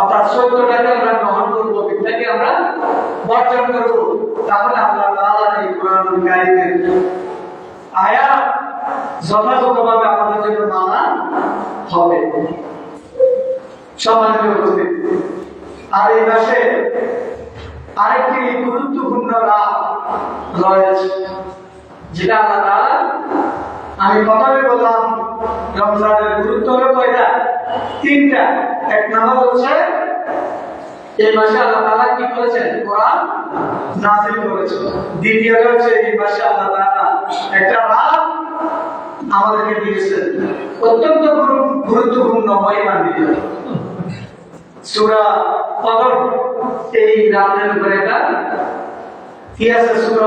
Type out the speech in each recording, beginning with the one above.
অর্থাৎ সত্যটাকে আমরা গ্রহণ করব মিথ্যাকে আমরা বর্জন করব। তাহলে আল্লাহ তাআলা এই কোরআন কারিমের আয়াত যথাযথভাবে আমাদের জন্য মানা হবে। সম্মানিত উপস্থিত, আর এই মাসে আরেকটি গুরুত্বপূর্ণ লাভ রয়েছে, যেটা আল্লাহ আমি প্রথমে বললাম, রমজানের গুরুত্ব হলো কয়টা? তিনটা। এক নম্বর হচ্ছে, এই মাসে আল্লাহ তাআলা কি করেছেন? কোরআন নাযিল করেছেন। দ্বিতীয়ত হচ্ছে, এই মাসে আল্লাহ তাআলা একটা রাত আমাদেরকে দিয়েছেন। অত্যন্ত গুরু- গুরুত্বপূর্ণ মহিমান্বিত সূরা কদর, এই রাতের উপরে একটা কি আছে? সূরা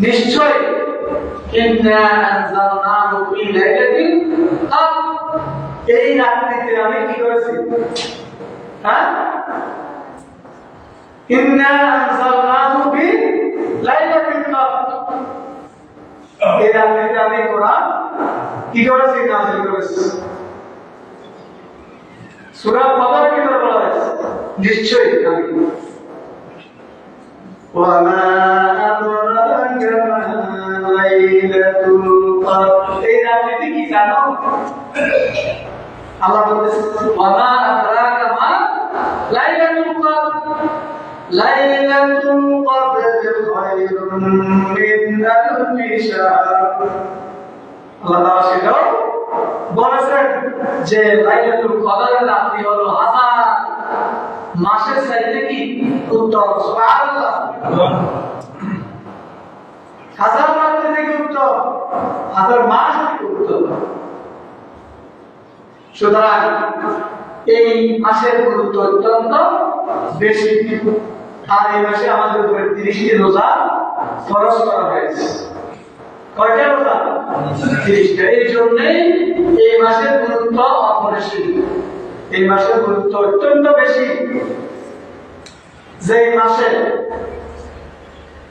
নিশ্চয় ইন্না আনজালনাহু ফি লাইলাতিল কদর। এই রাত্রিতে আমি কি করেছি? হ্যাঁ? কি করেছি, নাযিল করেছি? সূরা কদর কি করে বলা হয়েছে? নিশ্চয়ই আমি وما أدراك ما ليلة القدر এই রাত্রিতে কি জানো আল্লাহ বলতেছে ওয়ামা আদরাকা মা লাইলাতুল কদর লাইলাতুল কদর খায়রুম মিন আলফি শাহর আল্লাহ তাআলা সেটাও বলেছেন যে লাইলাতুল কদরের রাত্রি হলো হাজার মাসের চাইতে কি উত্তম সুবহানাল্লাহ হাজার রাত্রি থেকে উত্তম হাজার মাস উত্তম সুতরাং এই মাসের গুরুত্ব অত্যন্ত বেশি। আর এই মাসে আমাদের উপরে তিরিশটি রোজা খরচ করা হয়েছে। কয়টা রোজা? তিরিশটা। এই জন্যই এই মাসের গুরুত্ব অপরিসীম। এই মাসের গুরুত্ব অত্যন্ত বেশি। যে মাসে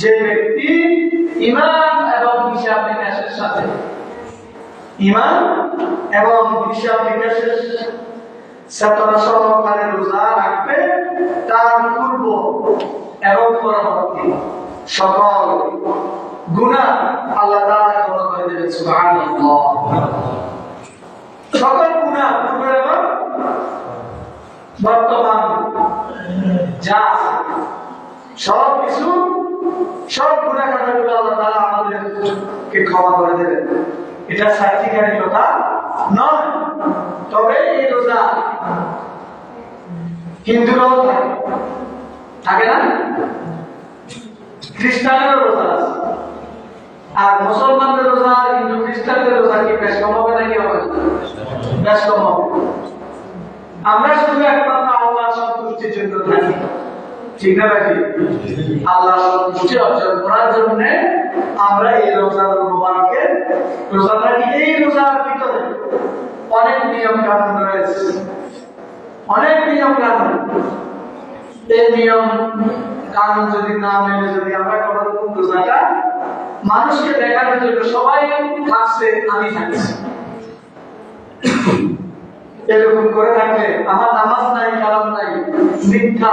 যে ব্যক্তি ইমান এবং হিসাব নিকাশের সাথে। ইমান এবং হিসাব নিকাশের চেতনা সহকারে রোজা রাখবে, তার পূর্ব এবং পরবর্তী সকল গুনাহ আল্লাহ তাআলা ক্ষমা করে সুবহানাল্লাহ। সকল গুণা পূর্বের এবং বর্তমান যা সব কিছু সব গুণা আল্লাহ তাআলা আমাদেরকে ক্ষমা করে দেবেন। এটা সার্থিকারী কথা নয়, তবে এই রোজা হিন্দুরাও থাকে। থাকে না? খ্রিস্টানেরও রোজা আছে। আর মুসলমানদের রোজা আর হিন্দু খ্রিস্টানদের রোজা কি বেশ কম হবে নাকি হবে বেশ কম হবে। আমরা শুধু একমাত্র আল্লাহ সন্তুষ্টির জন্য থাকি। ঠিক না নাকি আল্লাহ সন্তুষ্টি অর্জন করার জন্য আমরা এই রোজার মোবারকে, রোজা থাকি এই রোজার ভিতরে অনেক নিয়ম কানুন রয়েছে। অনেক নিয়ম কানুন। এই নিয়ম কানুন যদি না মেনে যদি আমরা কোনো রোজাটা মানুষকে দেখানোর জন্য সবাই থাকছে আমি থাকছি। এরকম করে থাকলে আমার নামাজ নাই, কালাম নাই, মিথ্যা।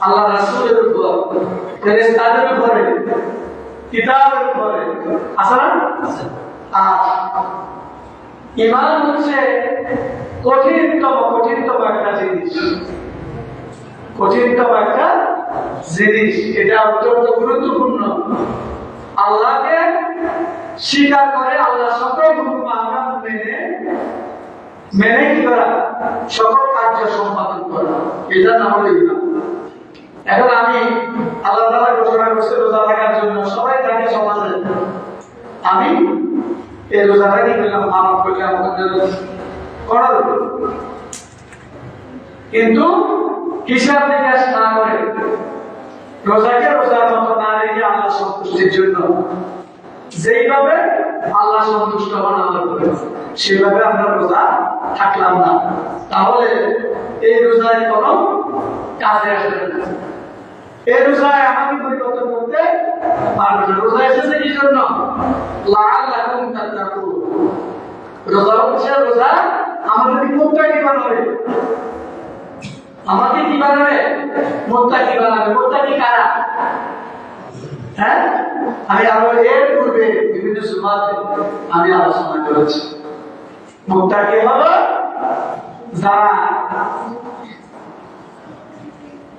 আল্লাহ রাসূলের উপর ফেরেশতাদের উপরে কিতাবের উপরে। আছে না? আর ঈমান হচ্ছে কঠিনতম কঠিনতম একটা জিনিস। কঠিনতম একটা জিনিস। এটা অত্যন্ত গুরুত্বপূর্ণ। আল্লাহকে স্বীকার করে আল্লাহ সকল হুকুম আহকাম মেনে মেনে কি করা? সকল কার্য সম্পাদন করা। এটা নাম হলো ইমান। এখন আমি আল্লাহ ঘোষণা করছে রোজা রাখার জন্য। সবাই আমি এই জন্য করার কিন্তু হিসাব নিকাশ না করে রোজাকে রোজার মতো না রেখে আল্লাহ সন্তুষ্টির জন্য যেইভাবে আল্লাহ সন্তুষ্ট হন, আল্লাহ সেভাবে আমরা রোজা থাকলাম না। তাহলে এই রোজায় কোনো কাজে আসবে না। এই রোজায় আমাকে পরিবর্তন করতে পারবে না। রোজা এসেছে কি জন্য? লাল লাগুন তাত্তাকুন। রোজা হচ্ছে রোজা আমাদের মুক্তাকি বানাবে। আমাকে কি বানাবে? মোত্তাকি বানাবে। মোত্তাকি কারা? হ্যাঁ? আমি আরও এর পূর্বে বিভিন্ন সুমাতে আমি আলোচনা করেছি। মোত্তাকি হলো যারা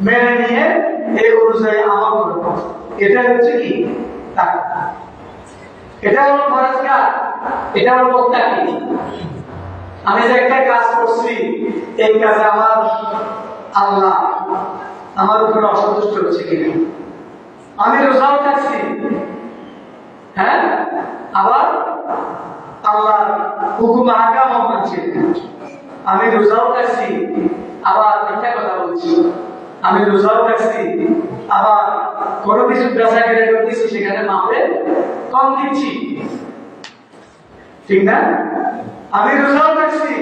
মেনে নিয়ে এই অনুযায়ী এটা হচ্ছে কি? এটা হলো এটা হলো আমি যে একটা কাজ করছি, এই কাজে আমার আল্লাহ আমার উপরে অসন্তুষ্ট হচ্ছে কিনা? আমি রোজাও থাকছি। হ্যাঁ? আবার আল্লাহ হুকুম আকাম আমি রোজাও থাকছি। আবার মিথ্যা কথা বলছি। আমি রোজাও থাকছি আবার কোনো কিছু বেচা কেনা করতেছি সেখানে মাপে কম দিচ্ছি। ঠিক না? আমি রোজাও থাকছি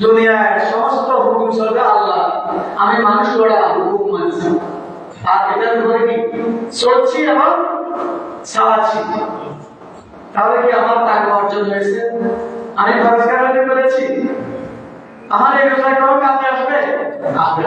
দুনিয়ায় সমস্ত হুকুম চলবে আল্লাহ। আমি মানুষ গড়া হুকুম মানছি। আর এটার উপরে কি? চলছি এবং চালাচ্ছি তাহলে কি আমার টাকা অর্জন হয়েছে? আমি হতে পেরেছি? আমার এই রোজায় কোনো কাজে আসবে? আসবে।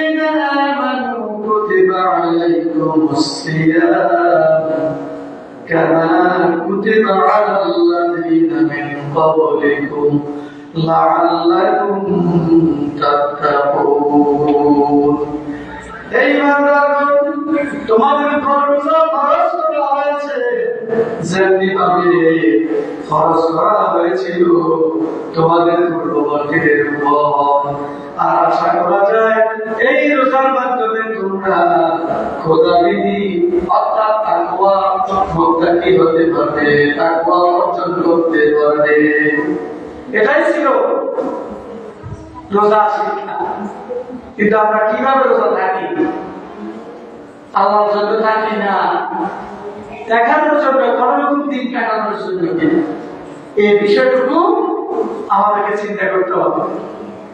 عليكم الصيام كما كتب على الذين من قبلكم لعلكم تتقون এই বান্দাগণ তোমাদের উপর রোজা ফরজ করা হয়েছে যেমনি ভাবে ফরজ করা হয়েছিল তোমাদের পূর্ববর্তীদের উপর আর আশা করা যায়, এই রোজার মাধ্যমে তোমরা অর্থাৎ তাকওয়া মুত্তাকি হতে পারবে, তাকওয়া অর্জন করতে পারবে। এটাই ছিল রোজা শিক্ষা। কিন্তু আমরা কীভাবে রোজা থাকি? আল্লাহর জন্য থাকি না। দেখানোর জন্য কোনো রকম দিন কাটানোর জন্য এই বিষয়টুকু আমাদেরকে চিন্তা করতে হবে।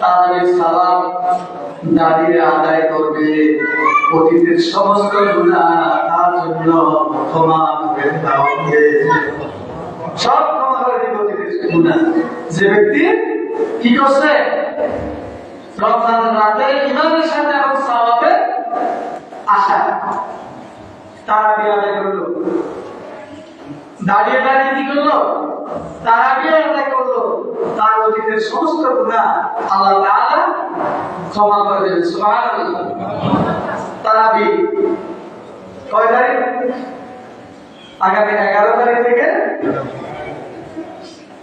তাদের সালাম দাঁড়িয়ে আদায় করবে। অতীতের সমস্ত গুনাহ তার জন্য ক্ষমা করে দেওয়া সব ক্ষমা করে দিবে অতীতের গুনাহ। যে ব্যক্তি কি করছে? রমজানের রাতে ইমানের সাথে সওয়াবের আশা। তারা দিয়ে আদায় করল। দাঁড়িয়ে দাঁড়িয়ে কি করল? তারা দিয়ে আদায় অতীতের সমস্ত গুণা আল্লাহ ক্ষমা করে দেবেন সুবহানাল্লাহ। তারাবি, কয় তারিখ? আগামী এগারো তারিখ থেকে?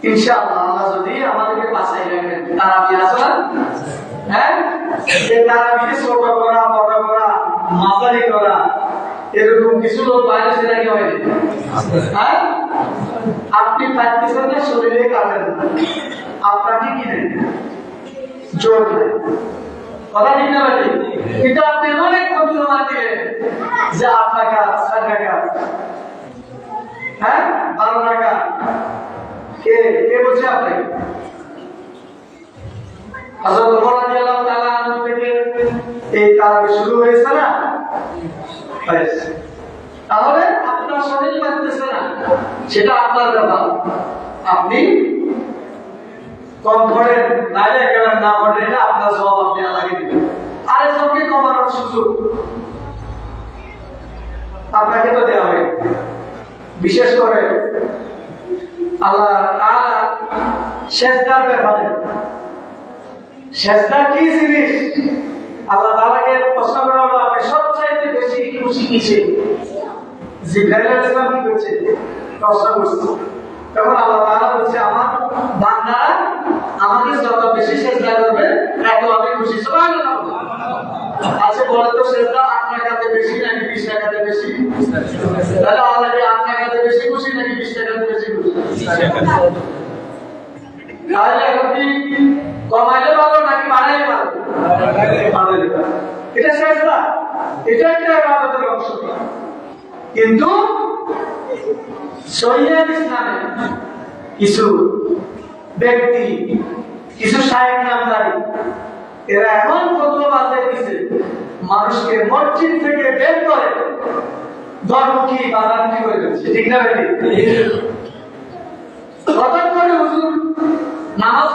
ইনশাআল্লাহ, আল্লাহ যদি আমাদেরকে বাঁচাই রাখেন, তারাবি না? হ্যাঁ? এরকম কিছু লোক বাইরে সে নাকি হয়নি হ্যাঁ? আপনি পাচ্ছেন না শরীরে কাটেন আপনাকে কি নেই জোর কথা ঠিক না ভাই? কিন্তু আপনি অনেক জমা দিলেন যে আট টাকা ছয় টাকা হ্যাঁ? বারো টাকা কে? কে বলছে আপনাকে হযরত ওমর রাদিয়াল্লাহু তাআলা থেকে এই তারাবি শুরু হয়েছে না? তাহলে আপনার শরীর লাগতেছে না? সেটা আপনার ব্যাপার। আপনি কম করেন নাইলে একেবারে না করেন এটা আপনার জবাব আপনি আল্লাহকে দিবেন। আরেকজনকে কমানোর সুযোগ আপনাকে তো দেওয়া হবে। বিশেষ করে আল্লাহ তাআলা শেষদার ব্যাপারে। সেজদা কি জিনিস? আল্লাহ তাআলাকে প্রশ্ন করা হলো আপনি সবচাইতে বেশি খুশি কিসে? জিবরাইল আলাইহিস কি করছে? প্রশ্ন করছে। তখন আল্লাহ তাআলা বলছে আমার বান্দারা আমাকে যত বেশি সেজদা করবে এত আমি খুশি। সুবহানাল্লাহ। আচ্ছা বলেন তো সেজদা আট টাকাতে বেশি নাকি বিশ টাকাতে বেশি? তাহলে আল্লাহ কি আট টাকাতে বেশি খুশি নাকি বিশ টাকাতে বেশি খুশি? তাহলে এখন কি কমাইলে ভালো নাকি বাড়াইলে ভালো? এটা না এটা একটা ইবাদতের অংশ। কিন্তু শরীয়ত ইসলামে কিছু ব্যক্তি, কিছু শায়েখ নামদারি এরা এমন ফতোয়া বাজার দিছে মানুষকে মসজিদ থেকে বের করে ধর্মকে বাজার কি করে দিচ্ছে। ঠিক না বেটি? হঠাৎ হুজুর নামাজ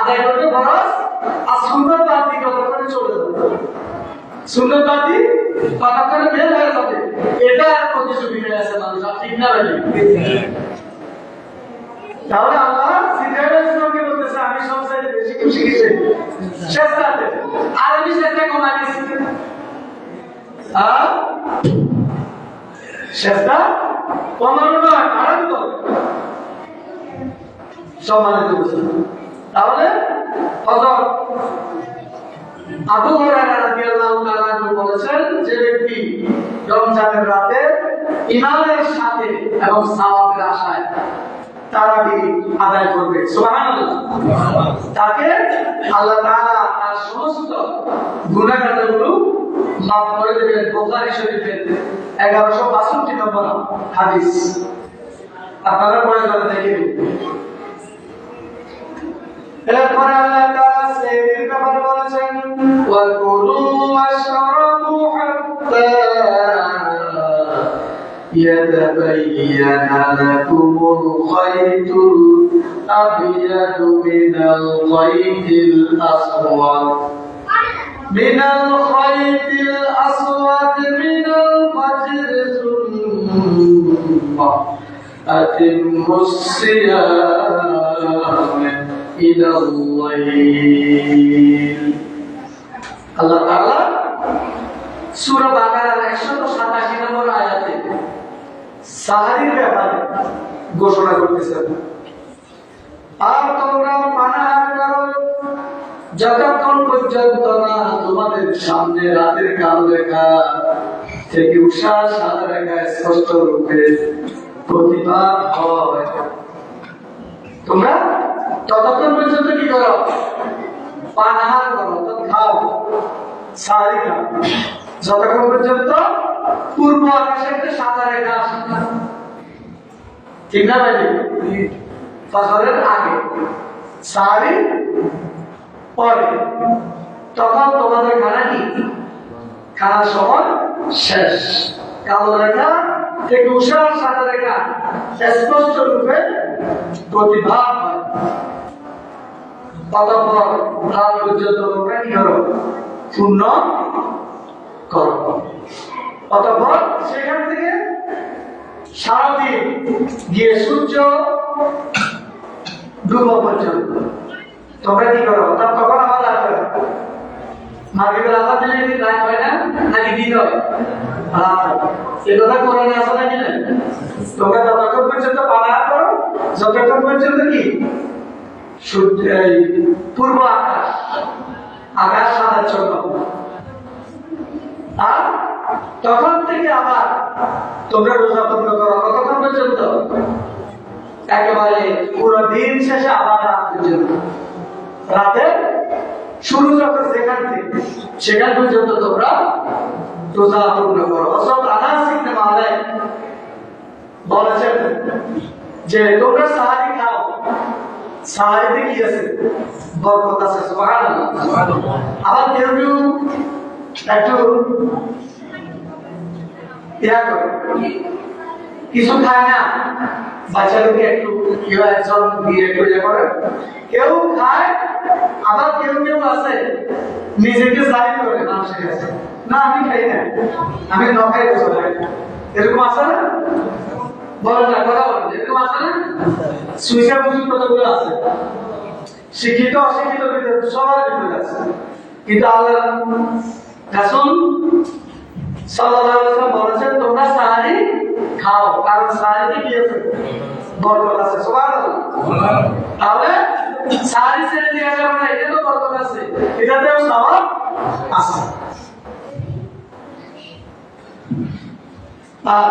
আদায় করবে ফরজ, আর সুন্দর কত করে চলে যাবে। দিয়ে কত করে বের হয়ে যাবে। এটা আর প্রতিযোগিতা আছে মানুষ ঠিক না তাহলে আল্লাহ সিরিয়ালের সঙ্গে বলতেছে, আমি সব বেশি খুশি কিসে? শেষটাতে আর আমি শেষটা কমাই দিচ্ছি আর? শেষটা কমানো নয় বাড়ানো তো সম্মানিত তাহলে হযরত আবু হুরায়রা রাদিয়াল্লাহু তাআলা বলেছেন, যে ব্যক্তি রমজানের রাতে ইমানের সাথে এবং সাওয়াবের আশায় তারাবি আদায় করবে, সুবহানাল্লাহ। তাকে আল্লাহ তাআলা তার সমস্ত গুনাহগুলো মাফ করে দেবেন, বুখারী শরীফের 1162 নম্বর হাদিস। আপনারা পড়ে যাবেন দেখে এরপরে আল্লাহ তাআলা সেহরির ব্যাপারে বলেছেন ওয়াকুলু ওয়াশরাবু হাত্তা يتبين لكم الخيط الأبيض من الخيط الأسود من الخيط الأسود من الفجر ثم أتموا الصيام إلى الليل আল্লাহ তাআলা সূরা বাকারার 187 নম্বর আয়াতে সাহারির ব্যাপারে ঘোষণা করতেছেন আর তোমরা পানাহার করো যতক্ষণ পর্যন্ত না তোমাদের সামনে রাতের কালো রেখা থেকে উষা সাদা রেখা স্পষ্ট রূপে প্রতিবাদ হয় তোমরা ততক্ষণ পর্যন্ত কি করো? পানাহার করো অর্থাৎ খাও। সারি খাও যতক্ষণ পর্যন্ত পূর্ব আকাশে একটা সাদা রেখা আসে ঠিক না ভাই? ফসলের আগে। সারি পরে। তখন তোমাদের খানা কি? খানার সময় শেষ। কালো রেখা থেকে উষার সাদা রেখা। স্পষ্ট রূপে প্রতিভাব হয়। অতঃপর রাত পর্যন্ত তোমরা করো পূর্ণ করো। অতঃপর সেখান থেকে সারাদিন গিয়ে সূর্য ডুবো পর্যন্ত। তোমরা কি করো? তার তখন আমার লাভ করো মাগরিবের আজান দিলে কি রাত হয় না? নাকি দিন হয় রাত হয়। এ কথা কোরআনে আছে নাকি না তোমরা যতক্ষণ পর্যন্ত পালা করো, যতক্ষণ পর্যন্ত কি? পূর্ব আকাশ আকাশ সাদার জন্য আর তখন থেকে আবার তোমরা রোজা পূর্ণ করো। কতক্ষণ পর্যন্ত? একেবারে পুরো দিন শেষে আবার রাত পর্যন্ত। রাতে শুরু যখন সেখান থেকে, সেখান পর্যন্ত তোমরা রোজা পূর্ণ করো। আনাস ইবনে মালিক বলেছেন যে, তোমরা সাহারি খাও সাহারিতে কি একটু ইয়া কিছু খায় না। বাচ্চাদেরকে একটু কেউ একজন দিয়ে একটু ইয়ে করে। কেউ খায়, আবার কেউ কেউ আছে, নিজেকে জাহির করে নাম শিখেছে না, আমি খাই না। আমি ন খাই এরকম আছে না? বলেন না, কথা বলেন এরকম আছে না? সুইসা বুঝুন কতগুলো আছে? শিক্ষিত, অশিক্ষিত ভিতরে সবার আছে। কিন্তু আল্লাহ রাসূল সাল্লাল্লাহু আলাইহি ওয়াসাল্লাম বলেছেন, তোমরা সাহারি খাও, কারণ সাহারিতে কি আছে? বরকত আছে, সুবহানাল্লাহ। তাহলে সাহারি ছেড়ে দেওয়া যাবে না এটা তো বরকত আছে, এটাতেও সওয়াব আছে। আর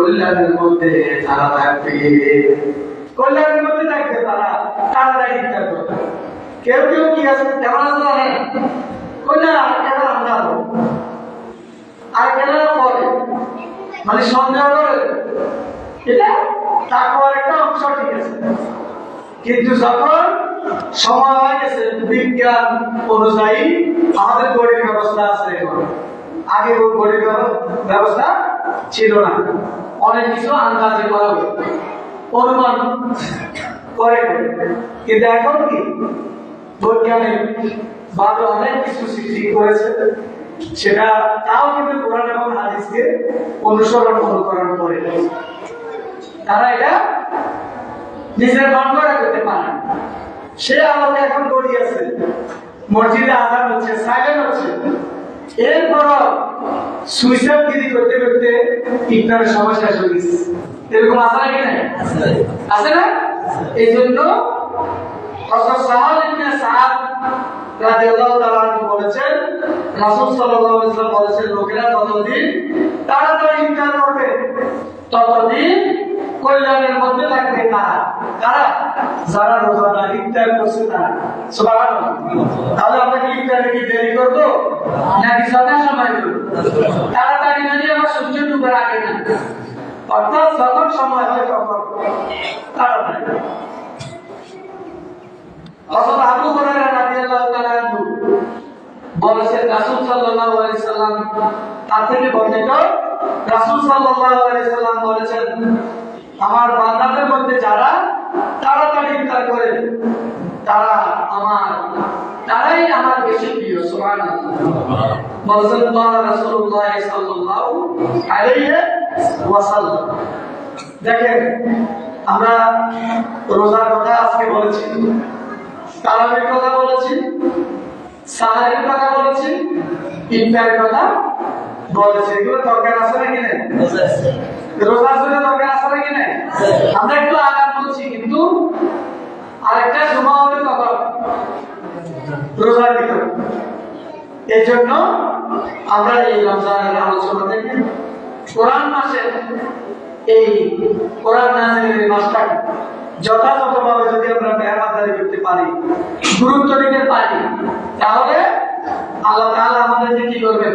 কল্যাণের মধ্যে তারা থাকবে কল্যাণের মধ্যে থাকবে তারা ইফতার করবে। কেউ কেউ কি আছে? কল্যাণ কেন আর কেন পরে মানে সন্দেহ করে একটা অংশ ঠিক আছে। কিন্তু যখন সময় হয়ে গেছে, বিজ্ঞান অনুযায়ী আমাদের গড়ির ব্যবস্থা আছে এখন। আগে গড়ির ব্যবস্থা ছিল না। অনেক কিছু আন্দাজে করা অনুমান করে। কিন্তু এখন কি? বৈজ্ঞানিক ভাবে অনেক কিছু সৃষ্টি করেছে। সেটা তাও কিন্তু কোরআন এবং হাদিসকে অনুসরণ অনুকরণ করে তারা এটা নিজের করা করতে পারে। সে আমাদের এখন গড়িয়েছে। মসজিদে আজান হচ্ছে সাইলেন্ট হচ্ছে। এরপর সুইসাইড গিরি করতে করতে ইফতারের সময় শেষ হয়ে গেছে। এরকম আছে নাকি না না? এই জন্য হযরত সাহাব ইবনে বলেছেন বলেছেন, লোকেরা তাড়াতাড়ি ইফতার করবে, ততদিন কল্যাণের মধ্যে থাকবে তারা। যারা রোজাদার ইফতার করছে তারা। তাহলে আমরা কি ইফতারে কি দেরি করব? নাকি যথা সময় করব? তাড়াতাড়ি মানে আমার সূর্য ডুবার আগে না। অর্থাৎ যখন সময় হয় তখন। তাড়াতাড়ি। তার থেকে বর্ণিত। সাল্লাম বলেছেন আমার বান্দাদের মধ্যে যারা তারা ইফতার করেন তারা আমার, তারাই আমার বেশি প্রিয়, সুবহানাল্লাহ। মাওলানা মাওলানা রাসূলুল্লাহ সাল্লাল্লাহু দেখেন, আমরা রোজার কথা আজকে বলেছি, তারাবির কথা বলেছি সাহারির কথা বলেছি, ইফতারের কথা বলেছি এগুলো দরকার আছে নাকি না রোজার জন্য দরকার আছে নাকি না আমরা একটু আগাম বলছি কিন্তু আরেকটা সময় হবে তখন। রোজার ভিতর। এই জন্য আমরা এই রমজানের আলোচনা থেকে কোরআন মাসে এই কোরআন নাজিলের মাসটাকে যথাযথভাবে যদি আমরা মেহমানদারি করতে পারি গুরুত্ব দিতে পারি তাহলে আল্লাহ তাআলা আমাদেরকে কি করবেন?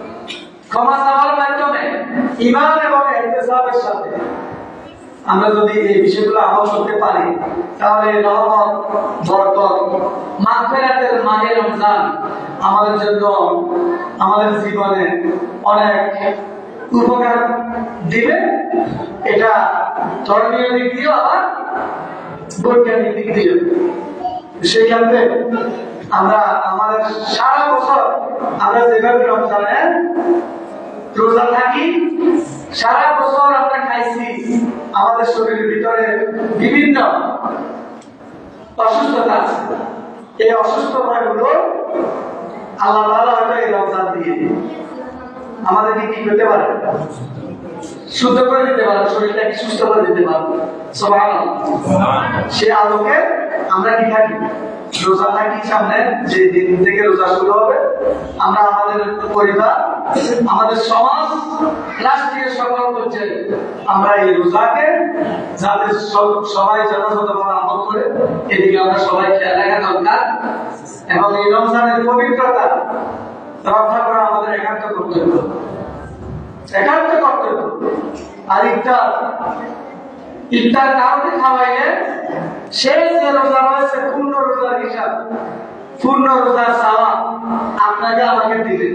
ক্ষমা চাওয়ার মাধ্যমে ইমান এবং ইহতিসাবের সাথে। আমরা যদি এই বিষয়গুলো আমল করতে পারি, তাহলে রহমত বরকত, মাগফিরাতের মাহে রমজান আমাদের জন্য আমাদের জীবনে অনেক উপকার দিবে। এটা ধর্মীয় দিক দিয়েও আবার বৈজ্ঞানিক দিক দিয়েও। সেই ক্ষেত্রে আমরা, আমাদের সারা বছর আমরা যেভাবে রমজানে রোজা থাকি সারা বছর আমরা খাইছি আমাদের শরীরের ভিতরে বিভিন্ন অসুস্থতা আছে। এই অসুস্থতা গুলো আল্লাহ হয়তো এই রমজান দিয়ে আমাদেরকে কি করতে পারে? শুদ্ধ করে দিতে পারে শরীরটাকে সুস্থ করে দিতে পারে। সবাই সে আলোকে আমরা কি থাকি রোজা থাকি সামনে, যে দিন থেকে রোজা শুরু হবে, আমরা আমাদের পরিবার, আমাদের সমাজ, রাষ্ট্রীয় সকল করছে। আমরা এই রোজাকে সব- সবাই যথাযথভাবে আমল করে, এদিকে আমরা সবাই খেয়াল রাখা দরকার। এবং এই রমজানের পবিত্রতা রক্ষা করা আমাদের একান্ত কর্তব্য। একান্ত কর্তব্য। আর ইফতার ইফতার কাউকে খাওয়াইলে সে যে রোজা রয়েছে, পূর্ণ রোজার হিসাব, পূর্ণ রোজার চাওয়া আপনাকে আমাকে দিবে।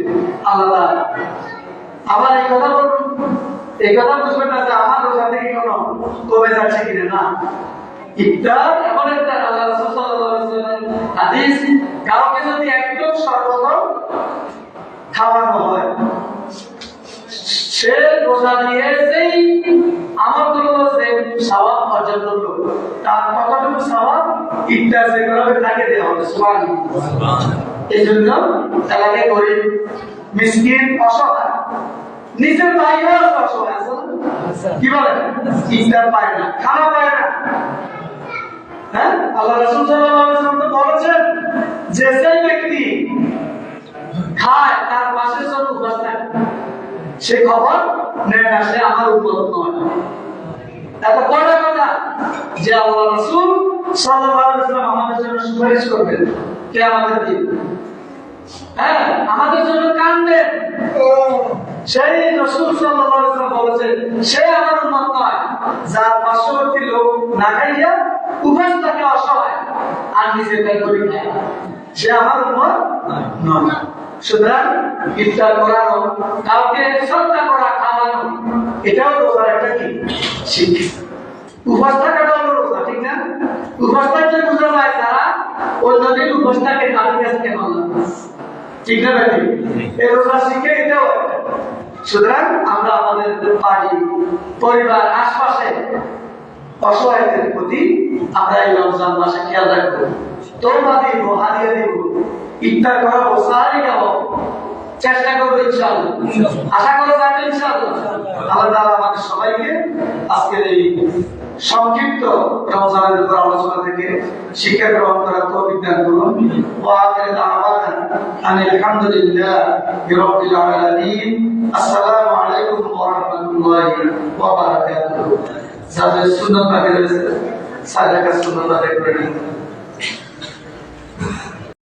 আল্লাহ আবার এই কথা বলুন এই কথা বুঝবেন না যে আমার রোজা থেকে কোনো কমে যাচ্ছে কিনা? না। ইফতার এমন একটা আল্লাহ রাসূল সাল্লাল্লাহু আলাইহি হাদিস, কাউকে যদি একদম সর্বপ্রথম খাওয়ানো হয় সে রোজা যেই আমারগুলো যে অর্জন করল, তার কতটুকু সওয়াব ইফতার যে করবে তাকে দেওয়া হবে এই জন্য তাকে গরিব মিসকিন অসহায়। নিজের ভাইও অসহায় কি বলে? ইফতার পায় না, খানা পায় না। হ্যাঁ? আল্লাহ রাসূল সাল্লাল্লাহু বলেছেন, যে সেই ব্যক্তি খায় সে খবর নেয় না সে আমার উপর নয় এত বড় কথা, যে আল্লাহ রাসূল সাল্লাল্লাহু আলাইহি আমাদের জন্য সুপারিশ করবেন কে আমাদের দিন। হ্যাঁ আমাদের জন্য সেই রসুল সে আমার উম্মত নয় যার পার্শ্ববর্তী লোক না খাইয়া উপাস থাকে অসহায়, আর নিজে তাই করি খায় সে আমার উম্মত নয়। সুতরাং ইফতার করানো, কাউকে শ্রদ্ধা করা, খাওয়ানো, এটাও রোজার একটা কি? আমরা আমাদের পরিবার, আশপাশে অসহায়দের প্রতি আমরা এই রমজান মাসে খেয়াল রাখব। তোমরা দিব, হারিয়ে দিব। ইফতার করাবো সাহারি খাব চেষ্টা করব ইনশাআল্লাহ। আশা করা যাবে ইনশাআল্লাহ। আল্লাহ তাআলা আমাদের সবাইকে আজকের এই সংক্ষিপ্ত রমজানের উপর আলোচনা থেকে শিক্ষা গ্রহণ করার তো বিজ্ঞান করুন। ও আখির দাওয়ানা আনিল হামদুলিল্লাহ বিরাব্বিল আলামিন। আসসালামু আলাইকুম ওয়া রাহমাতুল্লাহি ওয়া বারাকাতুহু। যাদের সুন্নাত সাদাকা সুন্নাত করে নিন।